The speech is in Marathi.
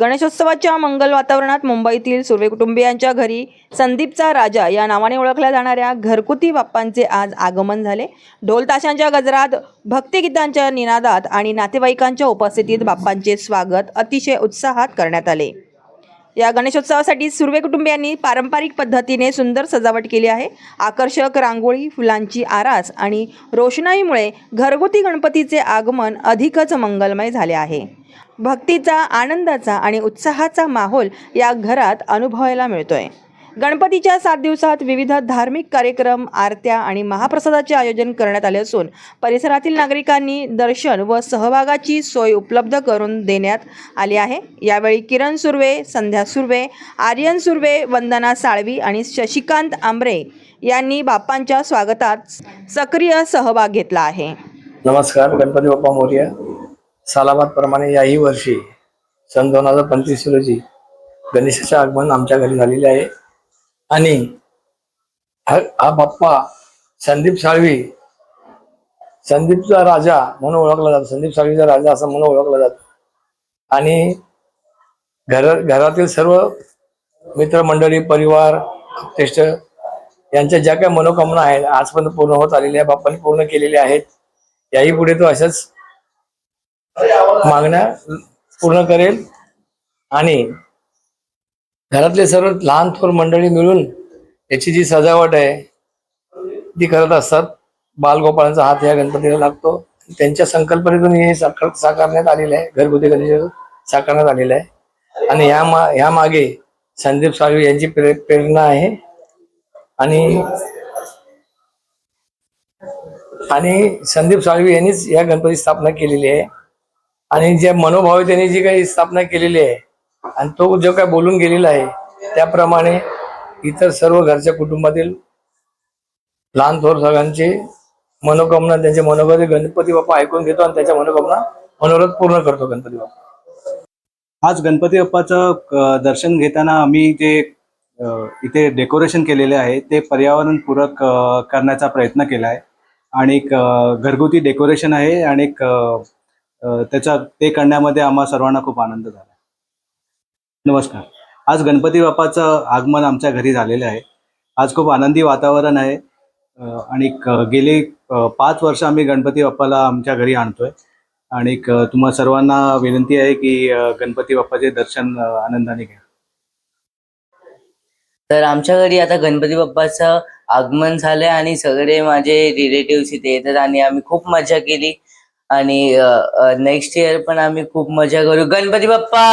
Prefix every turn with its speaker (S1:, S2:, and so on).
S1: गणेशोत्सवाच्या मंगल वातावरणात मुंबईतील सुर्वे कुटुंबियांच्या घरी संदीपचा राजा या नावाने ओळखल्या जाणाऱ्या घरगुती बाप्पांचे आज आगमन झाले. ढोल ताशांच्या गजरात भक्तिगीतांच्या निनादात आणि नातेवाईकांच्या उपस्थितीत बाप्पांचे स्वागत अतिशय उत्साहात करण्यात आले. या गणेशोत्सवासाठी सुर्वे कुटुंबियांनी पारंपरिक पद्धतीने सुंदर सजावट केली आहे. आकर्षक रांगोळी फुलांची आरास आणि रोषणाईमुळे घरगुती गणपतीचे आगमन अधिकच मंगलमय झाले आहे. भक्तीचा आनंदाचा आणि उत्साहाचा माहोल या घरात अनुभवायला मिळतोय. गणपतीच्या सात दिवसात विविध धार्मिक कार्यक्रम आरत्या आणि महाप्रसादाचे आयोजन करण्यात आले असून परिसरातील नागरिकांनी दर्शन व सहभागाची सोय उपलब्ध करून देण्यात आली आहे. यावेळी किरण सुर्वे संध्या सुर्वे आर्यन सुर्वे वंदना साळवी आणि शशिकांत आंबरे यांनी बाप्पांच्या स्वागतात सक्रिय सहभाग घेतला आहे.
S2: नमस्कार गणपती बाप्पा मोर्या. सालाबाद प्रमाणे याही वर्षी सन दोन हजार पंचवीस रोजी गणेशाचे आगमन आमच्या घरी झालेले आहे. आणि हा हा बाप्पा संदीप साळवी संदीपचा राजा म्हणून ओळखला जातो. संदीप साळवीचा राजा असं म्हणून ओळखला जातो. आणि घर घरातील सर्व मित्रमंडळी परिवार ज्येष्ठ यांच्या ज्या काही मनोकामना आहेत आजपर्यंत पूर्ण होत आलेल्या आहे पूर्ण केलेल्या आहेत याही पुढे तो अशाच मागण्या पूर्ण करेल. आणि घरातले सर्व लहान थोर मंडळी मिळून याची जी सजावट आहे ती करत असतात. बालगोपाळांचा हात या गणपतीला लागतो. त्यांच्या संकल्पनेतून हे साकार साकारण्यात आलेलं आहे. घरगुती गणेश साकारण्यात आलेलं आहे. आणि ह्या मा ह्या मागे संदीप साळवी यांची प्रे प्रेरणा आहे. आणि आणि संदीप साळवी यांनीच या गणपती स्थापना केलेली आहे. आणि ज्या मनोभावे त्यांनी जी काही स्थापना केलेली आहे आणि तो जो काय बोलून गेलेला आहे त्याप्रमाणे इतर सर्व घरच्या कुटुंबातील लहान थोर सगळ्यांचे मनोकामना त्यांचे मनोगत गणपती बाप्पा ऐकून घेतो आणि त्याच्या मनोकामना मनोरथ पूर्ण करतो गणपती बाप्पा.
S3: आज गणपती बाप्पाचं दर्शन घेताना आम्ही जे इथे डेकोरेशन केलेले आहे ते पर्यावरणपूरक पूरक करण्याचा प्रयत्न केला आहे आणि एक, घरगुती डेकोरेशन आहे आणि एक, त्याचा ते करण्यामध्ये आम्हा सर्वांना खूप आनंद झाला. नमस्कार. आज गणपती बाप्पाचं आगमन आमच्या घरी झालेलं आहे. आज खूप आनंदी वातावरण आहे. आणि गेली पाच वर्ष आम्ही गणपती बाप्पाला आमच्या घरी आणतोय. आणि तुम्हा सर्वांना विनंती आहे की गणपती बाप्पाचे दर्शन आनंदाने घ्या.
S4: तर आमच्या घरी आता गणपती बाप्पाचं आगमन झालंय आणि सगळे माझे रिलेटिव्ह इथे येतात आणि आम्ही खूप मजा केली. आणि नेक्स्ट इयर पण आम्ही खूप मजा करू. गणपती बाप्पा!